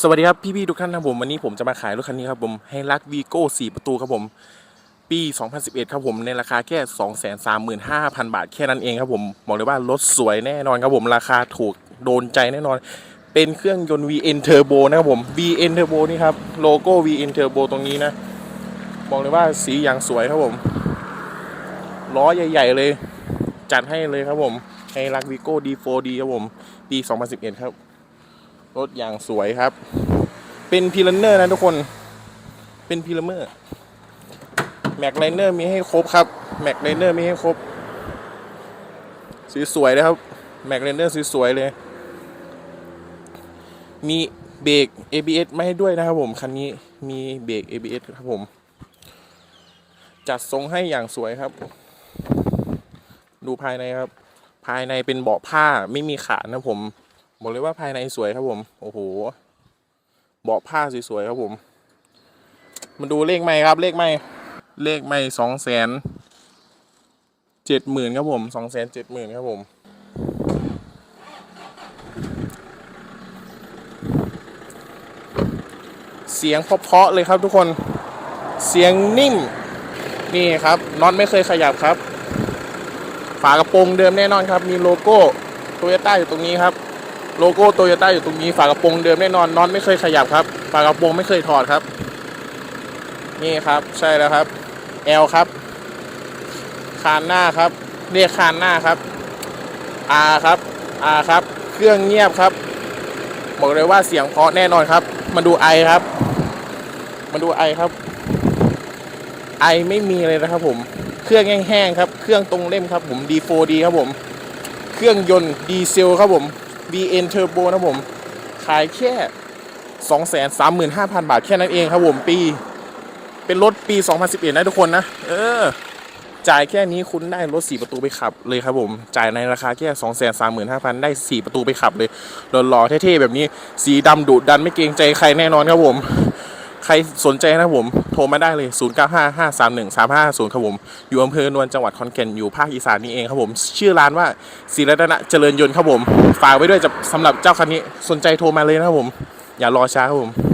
สวัสดีครับพี่ๆทุกท่านครับผมวันนี้ผมจะมาขายรถคันนี้ครับผมให้รักวีโก้4ประตูครับผม ปี 2011 ครับผมในราคาแค่ 235,000 บาทแค่นั้นเองครับผมบอกเลยว่ารถสวยแน่นอนครับผมราคาถูกโดนใจแน่นอน เป็นเครื่องยนต์ VN Turbo นะครับผม VN Turbo นี่ครับโลโก้ VN Turbo ตรงนี้นะ บอกเลยว่าสีอย่างสวยครับผมล้อใหญ่ๆเลย จัดให้เลยครับผมให้รักวีโก้ D4D ครับผมปี 2011 ครับ รถอย่างสวยครับ เป็นพีลันเนอร์นะทุกคน เป็นพีลันเนอร์แม็กไลเนอร์มีให้ครบครับ แม็กไลเนอร์มีให้ครบสวยๆเลยครับ แม็กไลเนอร์สวยๆเลย มีเบรก ABS ไม่ให้ด้วยนะครับผม คันนี้มีเบรก ABS ครับผม จัดทรงให้อย่างสวยครับ ดูภายในครับ ภายในเป็นเบาะผ้าไม่มีขานะผม บอกเลยว่าภายในสวยครับผม โอ้โหเบาะผ้าสวยๆครับผม มาดูเลขไม่ครับ เลขไม่ เลขไม่สองแสนเจ็ดหมื่นครับผมสองแสนเจ็ดหมื่นครับผม เสียงเพาะๆเลยครับทุกคน เสียงนิ่ม นี่ครับน็อตไม่เคยขยับครับ ฝากระโปรงเดิมแน่นอนครับ มีโลโก้โตโยต้าอยู่ตรงนี้ครับ โลโก้โตโยต้าอยู่ตรงนี้ฝากระโปรงเดิมแน่นอนน็อตไม่เคยขยับครับ ฝากระโปรงไม่เคยถอดครับ นี่ครับใช่แล้วครับ L ครับ คานหน้าครับ เรียกคานหน้าครับ R ครับ R ครับ เครื่องเงียบครับ บอกเลยว่าเสียงเพราะแน่นอนครับ มาดู I ครับ มาดู I ครับ I ไม่มีเลยนะครับผม เครื่องแห้งๆครับ เครื่องตรงเล่มครับผม D4D ครับผม เครื่องยนต์ดีเซลครับผม Vn Turbo นะผม ขายแค่ 235,000 บาทแค่นั้นเองครับผมปี เป็นรถปี 2011 นะทุกคนนะ เออ จ่ายแค่นี้คุณได้รถ 4 ประตูไปขับเลยครับผม จ่ายในราคาแค่ 235,000 ได้ 4 ประตูไปขับเลยหล่อๆเท่ๆแบบนี้ สีดำดุดันไม่เกรงใจใครแน่นอนครับผม ใครสนใจนะผม โทรมาได้เลย 0 9 5 5 3 1 3 5 0ครับผม อยู่อำเภอนวลจังหวัดขอนแก่นอยู่ภาคอีสานนี่เองครับผม ชื่อร้านว่าศิรัตนะเจริญยนต์ครับผม ฝากไว้ด้วยจะสำหรับเจ้าคันนี้ สนใจโทรมาเลยนะครับผม อย่ารอช้าครับผม